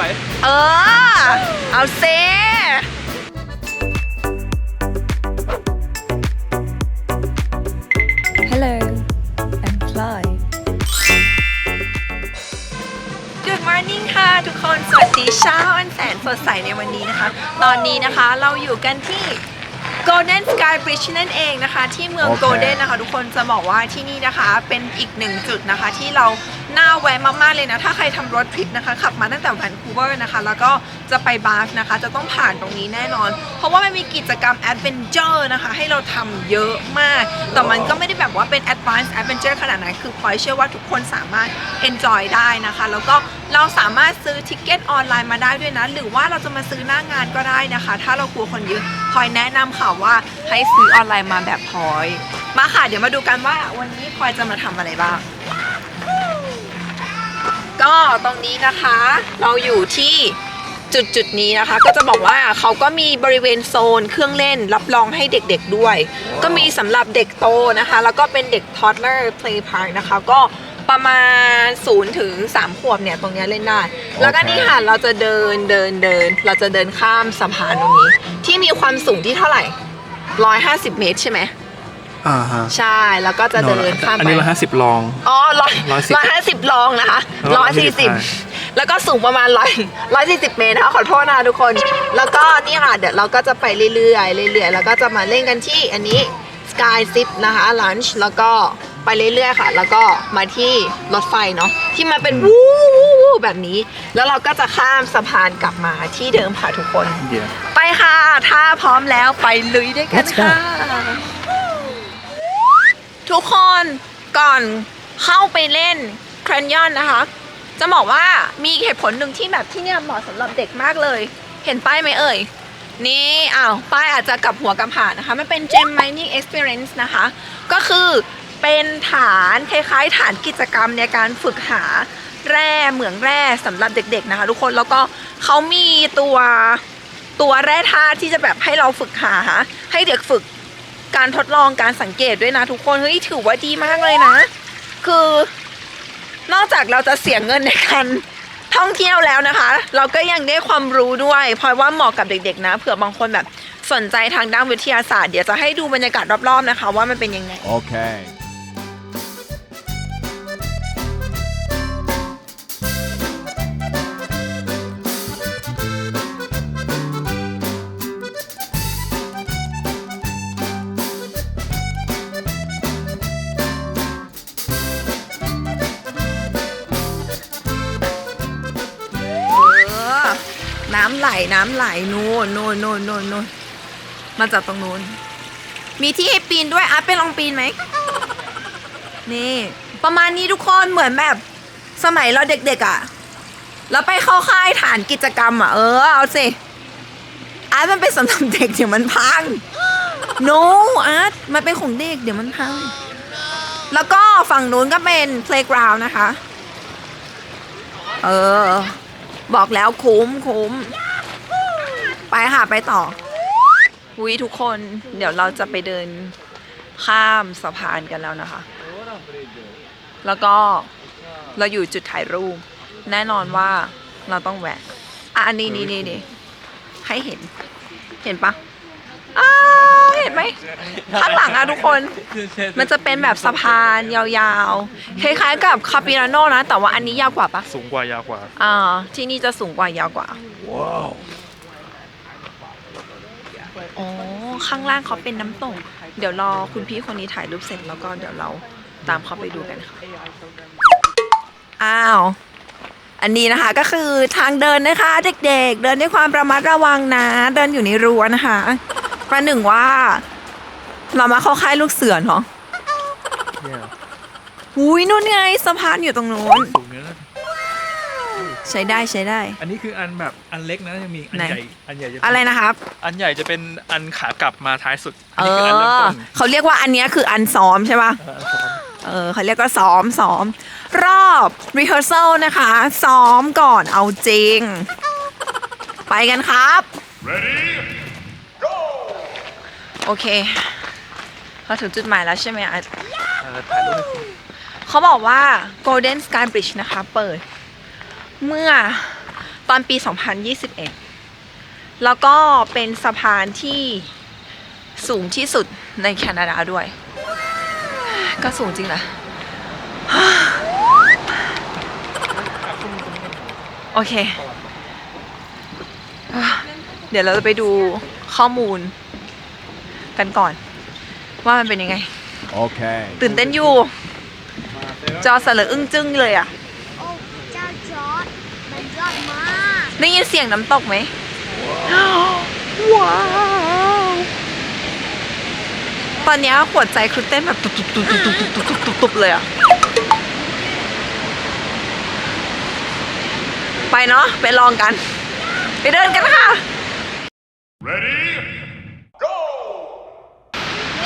ไหว เออ เอาเซ Hello, I'm Clyde. Good morning ค่ะ ทุกคนสวัสดีเช้าอันแสนสดใสในวันนี้นะคะ ตอนนี้นะคะเราอยู่กันที่ Golden Sky Bridge นั่นเองนะคะ ที่เมืองโอเค Golden นะคะ ทุกคนจะบอกว่าที่นี่นะคะเป็นอีกหนึ่งจุดนะคะที่เรา น่าแวะมากๆเลยนะ ถ้าใครทำรถทริปนะคะ ขับมาตั้งแต่แวนคูเวอร์นะคะ แล้วก็จะไปบาฟนะคะ จะต้องผ่านตรงนี้แน่นอน เพราะว่ามันมีกิจกรรมแอดเวนเจอร์นะคะ ให้เราทำเยอะมาก แต่มันก็ไม่ได้แบบว่าเป็น Advanced Adventure ขนาดนั้นคือพลอยเชื่อว่าทุกคนสามารถ enjoy ได้นะคะ แล้วก็เราสามารถซื้อทิกเก็ตออนไลน์มาได้ด้วยนะ หรือว่าเราจะมาซื้อหน้างานก็ได้นะคะ ถ้าเรากลัวคนเยอะพลอยแนะนำค่ะว่าให้ซื้อออนไลน์มาแบบพลอย มาค่ะ เดี๋ยวมาดูกันว่าวันนี้พลอยจะมาทำอะไรบ้าง ก็ตรงนี้นะคะเราอยู่ที่จุดจุดๆนี้นะคะ ก็จะบอกว่าเขาก็มีบริเวณโซนเครื่องเล่นรับรองให้เด็กๆด้วย ก็มีสำหรับเด็กโตนะคะ แล้วก็เป็นเด็ก toddler play park นะคะ ก็ประมาณ0ถึง3ขวบเนี่ยตรงเนี้ยเล่นได้ แล้วก็นี่ค่ะเราจะเดินเดินเดิน เราจะเดินข้ามสะพานตรงนี้ ที่มีความสูงที่เท่าไหร่ 150 เมตรใช่ไหม อ่าฮะใช่แล้วก็จะเดินข้ามอันไปนี้ร้อยห้าสิบลอง อ๋อร้อย110ร้อยห้าสิบลองนะคะร้อยสี่สิบ140แล้วก็สูงประมาณร้อยร้อยสี่สิบเมตรนะคะขอโทษนะคะทุกคน แล้วก็นี่ค่ะเดี๋ยวเราก็จะไปเรื่อยๆเรื่อยๆแล้วก็จะมาเล่นกันที่อันนี้ Sky Zip นะคะลันช์แล้วก็ไปเรื่อยๆค่ะ แล้วก็มาที่รถไฟเนาะที่มาเป็นวู้วู้วู้แบบนี้ แล้วเราก็จะข้ามสะพานกลับมาที่เดิมค่ะทุกคนเดี๋ยวไปค่ะ ถ้าพร้อมแล้วไปลุยด้วยกัน Let's go ค่ะ ทุกคนก่อนเข้าไปเล่นแครนยอนนะคะ จะบอกว่ามีเหตุผลหนึ่งที่แบบที่เนี่ยเหมาะสำหรับเด็กมากเลย เห็นป้ายไหมเอ่ย นี่อ้าวป้ายอาจจะกลับหัวกลับหางนะคะ มันเป็น Gem Mining Experience นะคะ ก็คือเป็นฐานคล้ายๆ ฐานกิจกรรมในการฝึกหาแร่เหมืองแร่สำหรับเด็กๆนะคะ ทุกคนแล้วก็เขามีตัวตัวแร่ธาตุที่จะแบบให้เราฝึกหาให้เด็กฝึก การทดลองการสังเกตด้วยนะทุกคนเฮ้ยถือว่าดีมากเลยนะ คือนอกจากเราจะเสียเงินในการท่องเที่ยวแล้วนะคะ เราก็ยังได้ความรู้ด้วย เพราะว่าเหมาะกับเด็กๆนะเผื่อบางคนแบบสนใจทางด้านวิทยาศาสตร์เดี๋ยวจะให้ดูบรรยากาศรอบๆนะคะ ว่ามันเป็นยังไงโอเค น้ำไหลน้ำไหลนู่นนู่นนู่นนู่นนู่นมาจากตรงนู้น มีที่ให้ปีนด้วยอาร์ตไปลองปีนไหม นี่ ประมาณนี้ทุกคนเหมือนแบบ สมัยเราเด็กๆอะ แล้วไปเข้าค่ายฐานกิจกรรมอะ เออ เอาสิอาร์ตมันเป็นสำหรับเด็กเดี๋ยวมันพัง no อาร์ตมันเป็นของเด็กเดี๋ยวมันพัง แล้วก็ฝั่งนู้นก็เป็น playground นะคะ เออ บอกแล้วคุ้มคุ้ม ไปค่ะ ไปต่อหุยทุกคนเดี๋ยวเราจะไปเดินข้ามสะพานกันแล้วนะคะ แล้วก็เราอยู่จุดถ่ายรูป แน่นอนว่าเราต้องแวะ อะอันนี้นี่นี่ให้เห็น เห็นปะ เห็นไหมข้างหลังอะทุกคน มันจะเป็นแบบสะพานยาวๆ คล้ายๆกับคาปิราโนนะ แต่ว่าอันนี้ยาวกว่าปะสูงกว่ายาวกว่า อ่า ที่นี่จะสูงกว่ายาวกว่า ว้าวอ๋อข้างล่างเขาเป็นน้ำตก เดี๋ยวรอคุณพี่คนนี้ถ่ายรูปเสร็จแล้วก็เดี๋ยวเราตามเขาไปดูกันค่ะ อ้าว อันนี้นะคะก็คือทางเดินนะคะ เด็กๆ เดินด้วยความระมัดระวังนะ เดินอยู่ในรั้วนะคะ ประหนึ่งว่า เรามาเข้าค่ายลูกเสือเนาะเนี่ยอุ้ยนู่นไงสะพานอยู่ตรงนู้นสูงเนี้ยนะใช้ได้ใช้ได้ อันนี้คืออันแบบอันเล็กนะยังมีอันไหน ใหญ่อันใหญ่จะเป็นอะไรนะครับ อันใหญ่จะเป็นอันขากลับมาท้ายสุดอัเอนนี้คืออันเริ่มอ ต้นเขาเรียกว่าอันเนี้ยคืออันซ้อมใช่ปะ เอออันสองเออเขาเรียกว่าซ้อมซ้อม รอบ rehearsal นะคะ ซ้อมก่อนเอาจริง ไปกันครับ โอเคเราถึงจุดหมายแล้วใช่ไหมอะเออถ่ายรูปให้คุณเขาบอกว่า Golden Sky Bridge นะคะ เปิด เมื่อตอนปี 2021 แล้วก็เป็นสะพานที่สูงที่สุดในแคนาดาด้วย ก็สูงจริงแหละโอเค เดี๋ยวเราจะไปดูข้อมูล กันก่อน ว่ามันเป็นยังไง Okay. ตื่นเต้นอยู่ จอสะเหลืออึ้งจึ้งเลยอะ โอ้เจ้าจอร์ดมันยอดมากได้ยินเสียงน้ำตกไหม ว้าว ตอนเนี้ยหัวใจคือเต้นแบบตุบตุบตุบตุบตุบตุบตุบตุบตุบตุบเลยอะ ไปเนาะไปลองกัน ไปเดินกันค่ะ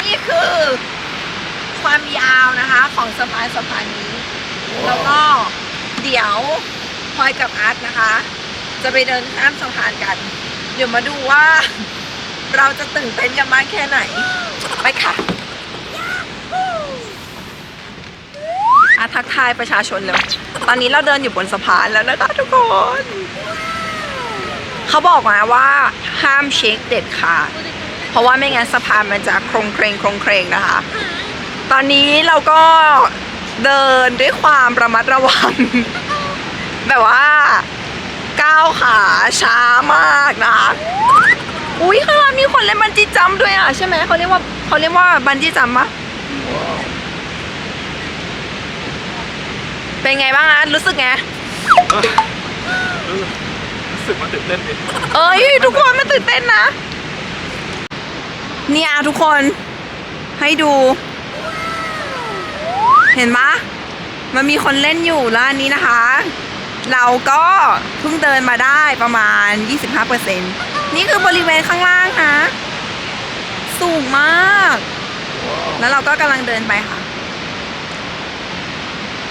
นี่คือความยาวนะคะ ของสะพานสะพานนี้ แล้วก็เดี๋ยวพลอยกับอาร์ตนะคะ จะไปเดินข้ามสะพานกัน เดี๋ยวมาดูว่า เราจะตื่นเต้นกันมากแค่ไหน ไปค่ะอาทักทายประชาชนเลยตอนนี้เราเดินอยู่บนสะพานแล้วนะคะทุกคน เขาบอกมาว่าห้ามเช็คเด็ดขาดเพราะว่าไม่งั้นสะพานมันจะโครงเครงโครงเครงนะคะ ตอนนี้เราก็เดินด้วยความระมัดระวัง แบบว่าก้าวขาช้ามากนะอุ้ยข้างล่างมีคนเล่นบันจี้จัมป์ด้วยอะใช่ไหมเขาเรียกว่าเขาเรียกว่าบันจี้จัมป์ปะเป็นไงบ้างอะรู้สึกไงรู้สึกว่าตื่นเต้นดิเอ้ยทุกคนมันตื่นเต้นนะ เนี่ยทุกคนให้ดู เห็นปะมันมีคนเล่นอยู่ร้านนี้นะคะ เราก็เพิ่งเดินมาได้ประมาณ 25%นี่คือบริเวณข้างล่างนะ สูงมาก แล้วเราก็กำลังเดินไปค่ะ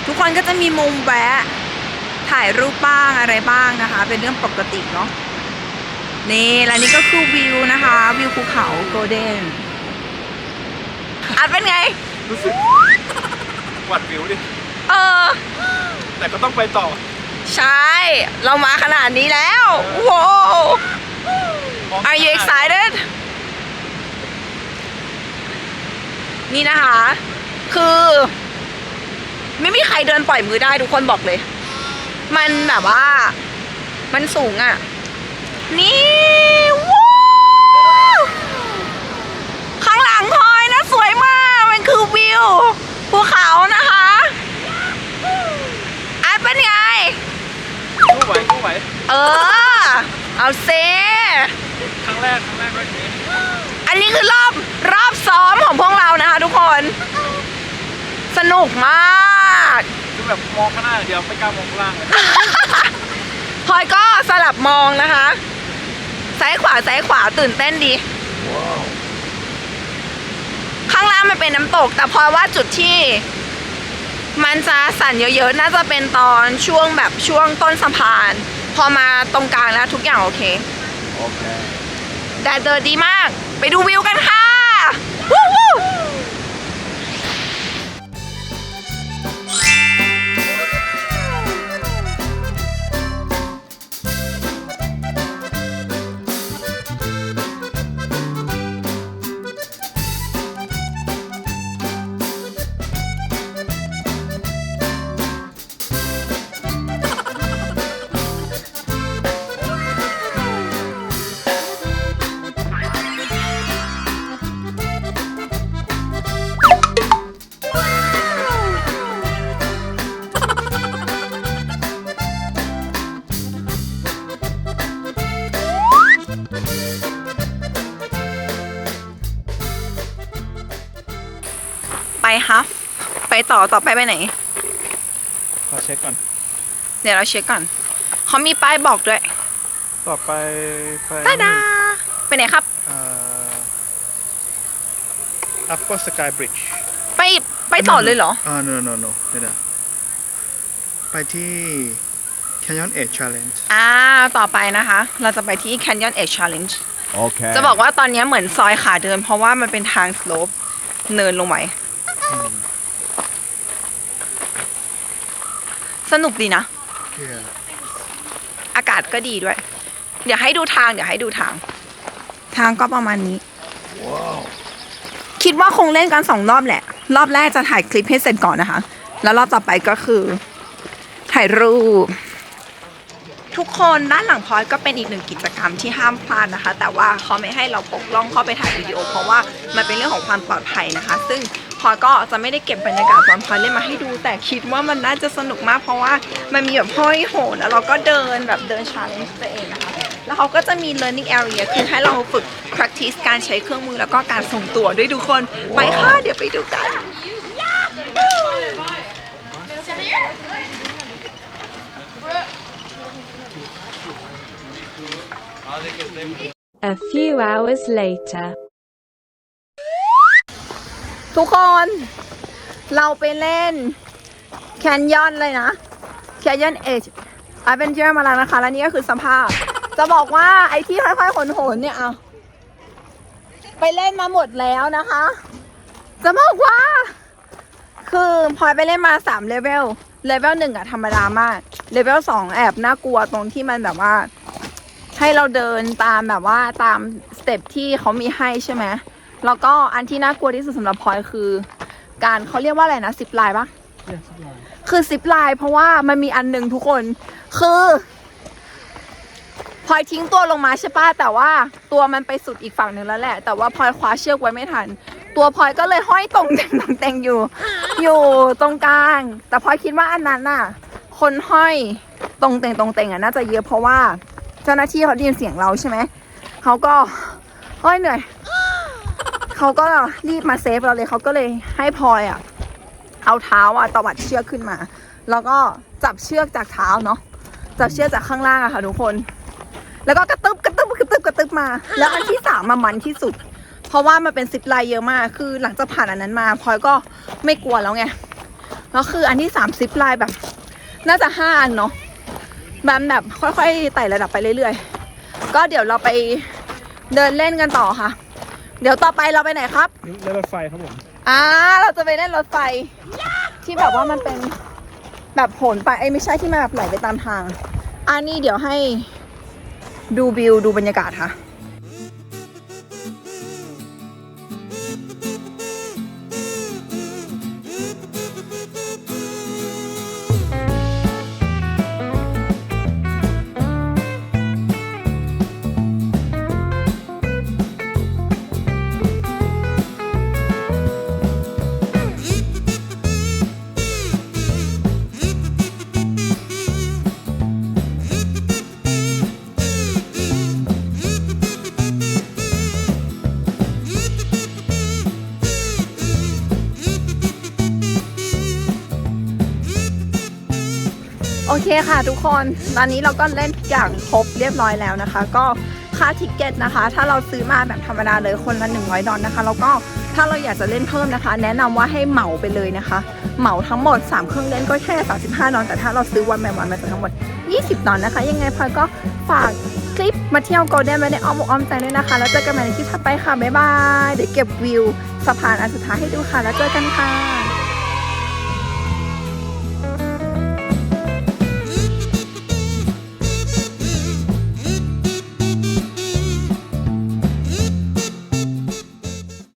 ทุกคนก็จะมีมุมแวะ ถ่ายรูปบ้างอะไรบ้างนะคะ เป็นเรื่องปกติเนาะนี่ และนี่ก็คือวิวนะคะ วิวภูเขาโกลเด้นอัดเป็นไงรู้สึก วัดวิวดิ เออ แต่ก็ต้องไปต่อ ใช่ เรามาขนาดนี้แล้วว้าว Are you excited นี่นะคะ คือ ไม่มีใครเดินปล่อยมือได้ทุกคนบอกเลย มันแบบว่า มันสูงอะ่ะ นี่ว้าวข้างหลังพลอยนะ สวยมาก มันคือวิวภูเขา นะคะอันเป็นไงกู้ไหวกู้ไหวเออ เอาเซครั้งแรกครั้งแรกแบบนี้อันนี้คือรอบรอบซ้อมของพวกเรานะคะทุกคน สนุกมาก คือแบบมองข้างหน้าอย่างเดียวไม่กล้ามองข้างล่างเลยพลอยก็สลับมองนะคะ ซ้ายขวาซ้ายขวาตื่นเต้นดี ข้างล่างมันเป็นน้ำตก แต่พลอยว่าจุดที่ มันจะสั่นเยอะๆ น่าจะเป็นตอนช่วงแบบช่วงต้นสะพาน พอมาตรงกลางแล้วทุกอย่างโอเค Okay. แดดเดินดีมาก ไปดูวิวกันค่ะ วู้วู้ ไปต่อต่อไปไปไหน ขอเช็คก่อน เดี๋ยวเราเช็คก่อนเขามีป้ายบอกด้วยต่อไปไปตาดาไปไหนครับอ่า Upper Sky Bridge ไปไปต่อเลยเหรออ่า no no no ไม่ได้ไปที่ Canyon Edge Challenge อ่าต่อไปนะคะ เราจะไปที่ Canyon Edge Challenge Okay. จะบอกว่าตอนนี้เหมือนซอยขาเดิน เพราะว่ามันเป็นทางสโลปเนินลงไป สนุกดีนะ Yeah อากาศาศก็ดีด้วย เดี๋ยวให้ดูทาง เดี๋ยวให้ดูทาง ทางก็ประมาณนี้ คิดว่าคงเล่นกันสองรอบแหละ รอบแรกจะถ่ายคลิปให้เสร็จก่อนนะคะ แล้วรอบต่อไปก็คือ ถ่ายรูป ทุกคนด้านหลังพลอยก็เป็นอีกหนึ่งกิจกรรมที่ห้ามพลาดนะคะ แต่ว่าเขาไม่ให้เราปกล่องเข้าไปถ่ายวิดีโอ เพราะว่ามันเป็นเรื่องของความปลอดภัยนะคะ ซึ่ง พอก็จะไม่ได้เก็บบรรยากาศตอนพอยเล่นมาให้ดู แต่คิดว่ามันน่าจะสนุกมากเพราะว่ามันมีแบบห้อยโหนแล้วเราก็เดินแบบเดินชาเลนจ์ตัวเองนะคะแล้วเขาก็จะมี learning area คือให้เราฝึก practice การใช้เครื่องมือแล้วก็การส่งตัวด้วยทุกคนไปค่ะเดี๋ยวไปดูกัน A few hours later. ทุกคน เราไปเล่นแคนยอนเลยนะแคนยอนเอชอเวนเจอร์มาแล้วนะคะ และนี่ก็คือสภาพ จะบอกว่าไอ้ที่ค่อยๆขนโหนเนี่ยเอาไปเล่นมาหมดแล้วนะคะ จะบอกว่า คือพลอยไปเล่นมาสามเลเวลเลเวลหนึ่งอะธรรมดามากเลเวลสองแอบน่ากลัวตรงที่มันแบบว่า ให้เราเดินตามแบบว่าตามสเต็ปที่เขามีให้ใช่ไหม แล้วก็อันที่น่ากลัวที่สุดสำหรับพลอยคือ การเขาเรียกว่าอะไรนะซิปไลน์ปะคือซิปไลน์เพราะว่ามันมีอันหนึ่งทุกคนคือพลอยทิ้งตัวลงมาใช่ปะแต่ว่าตัวมันไปสุดอีกฝั่งหนึ่งแล้วแหละ แต่ว่าพลอยคว้าเชือกไว้ไม่ทัน ตัวพลอยก็เลยห้อยตรงแต่งตรงแต่งอยู่ อยู่ตรงกลาง แต่พลอยคิดว่าอันนั้นน่ะ คนห้อยตรงแต่งตรงแต่งอะน่าจะเยอะเพราะว่า เจ้าหน้าที่เขาได้ยินเสียงเราใช่ไหมเขาก็เฮ้ยเหนื่อย เขาก็รีบมาเซฟเราเลยเขาก็เลยให้พลอยอะ เอาเท้าอะตวัดเชือกขึ้นมา แล้วก็จับเชือกจากเท้าเนาะจับเชือกจากข้างล่างอะค่ะทุกคน แล้วก็กระตึบกระตึบกระตึบกระตึบมา แล้วอันที่สามมามันที่สุด เพราะว่ามันเป็นซิปไลน์เยอะมาก คือหลังจากผ่านอันนั้นมาพลอยก็ไม่กลัวแล้วไงแล้วคืออันที่สามซิปไลน์แบบ น่าจะห้าอันเนาะแบบแบบค่อยๆไต่ระดับไปเรื่อยๆ ก็เดี๋ยวเราไปเดินเล่นกันต่อค่ะ เดี๋ยวต่อไปเราไปไหนครับ เล่นรถไฟครับผมอ่าเราจะไปเล่นรถไฟ ที่แบบว่ามันเป็นแบบโหนไปไอ้ยไม่ใช่ที่มันแบบไหลไปตามทาง อันนี้เดี๋ยวให้ดูวิวดูบรรยากาศค่ะ คค่ะทุกคน ตอนนี้เราก็เล่นทุกอย่างครบเรียบร้อยแล้วนะคะ ก็ค่าทิกเก็ตนะคะ ถ้าเราซื้อมาแบบธรรมดาเลยคนละ100 ดอลนะคะ แล้วก็ถ้าเราอยากจะเล่นเพิ่มนะคะ แนะนำว่าให้เหมาไปเลยนะคะ เหมาทั้งหมด 3 เครื่องเล่นก็แค่ 35 ดอลแต่ถ้าเราซื้อวันแมวันมันจะทั้งหมด 20 ดอลนะคะ ยังไงพลอยก็ฝากคลิปมาเที่ยวโกลเด้นไว้ในอ้อมอกอ้อมใจด้วยนะคะ แล้วเจอกันใหม่ในคลิปถัดไปค่ะบ๊ายบายเดี๋ยวเก็บวิวสะพานอันสุดท้ายให้ดูค่ะ แล้วเจอกันค่ะ